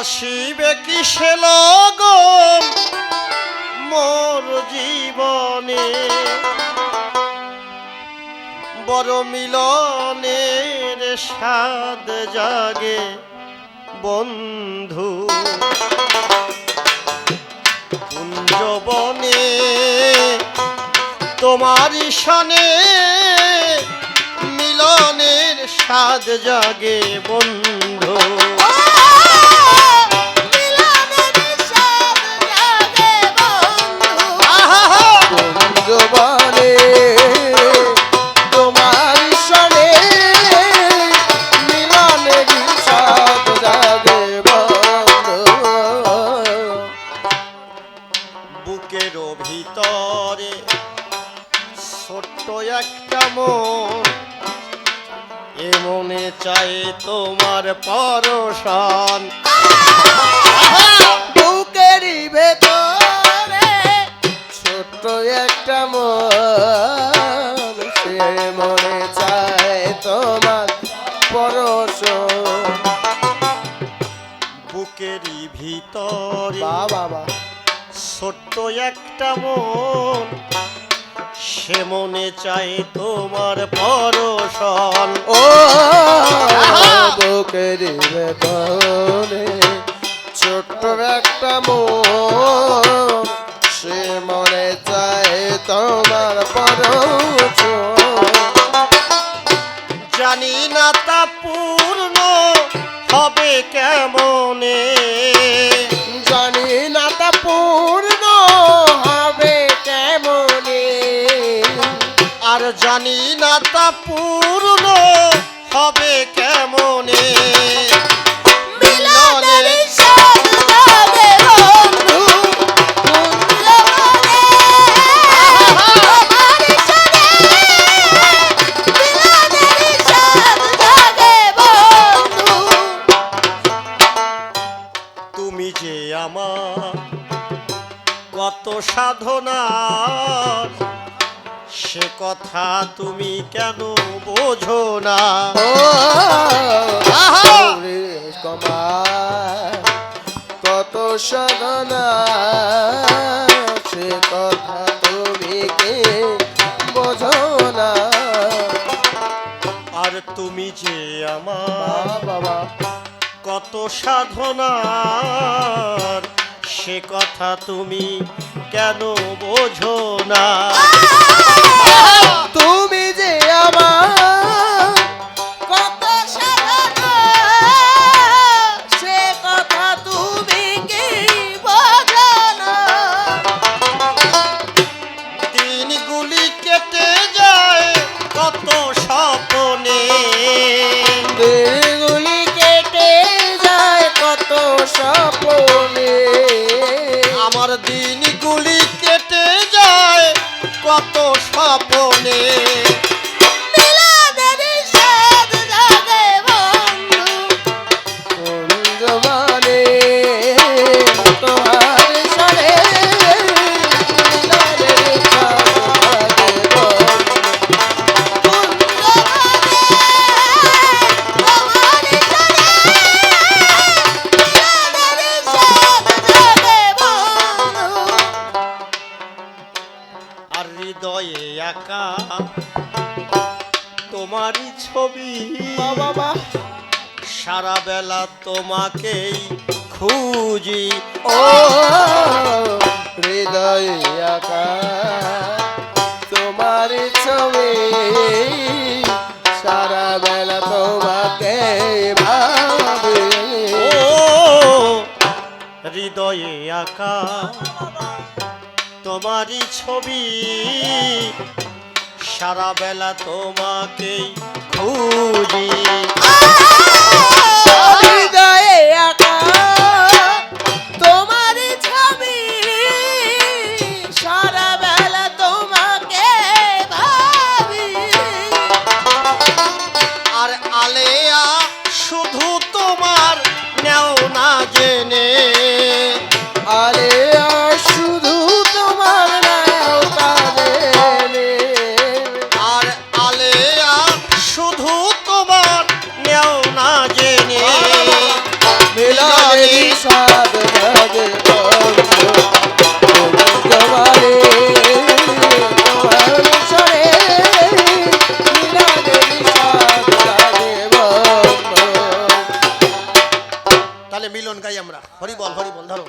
আসিবে কিসে লগন মোর জীবনে বড় মিলনের স্বাদ জাগে বন্ধু। কুঞ্জবনে তোমার সনে মিলনের স্বাদ জাগে বন্ধু। ছোট্ট একটা মন এ মনে চাই তোমার পরশন। বুকেরই ভেতরে ছোট্ট একটা মন সে মনে চায় তোমার পরশ বুকেরই ভিতরে বা বাবা ছোট্ট একটা মন সে মনে চাই তোমার পরশন। ও বুকেরই ভেতরে ছোট্ট একটা মন, সে মনে চাই তোমার পরশ জানি না তা পূর্ণ হবে কেমনে? তা পূর্ণ হবে কেমনে? মিলনের তুমি যে আমার কত সাধনা সে কথা তুমি কেন বোঝো না! কত সাধনা সে কথা তুমি কে বোঝো না? আর তুমি যে আমার বাবা কত সাধনার সে কথা তুমি কেন বোঝো না? আমার দিনগুলি কেটে যায় কত স্বপনে। হৃদয়ে একা। তোমারই ছবি। বাবা। সারা বেলা তোমাকেই খুঁজি। ও হৃদয় আকা তোমার ছবি। সারা বেলা তোমাকে ভাবে। ও হৃদয়ে আঁকা তোমারই ছবি। সারা বেলা তোমাকেই খুঁজি। হৃদয়ে ছবি। সারা বেলা তোমাকে আর আলেয়া শুধু তোমার নেও না জেনে। মিলন গাই আমরা। হরি বল হরি বল ধরো।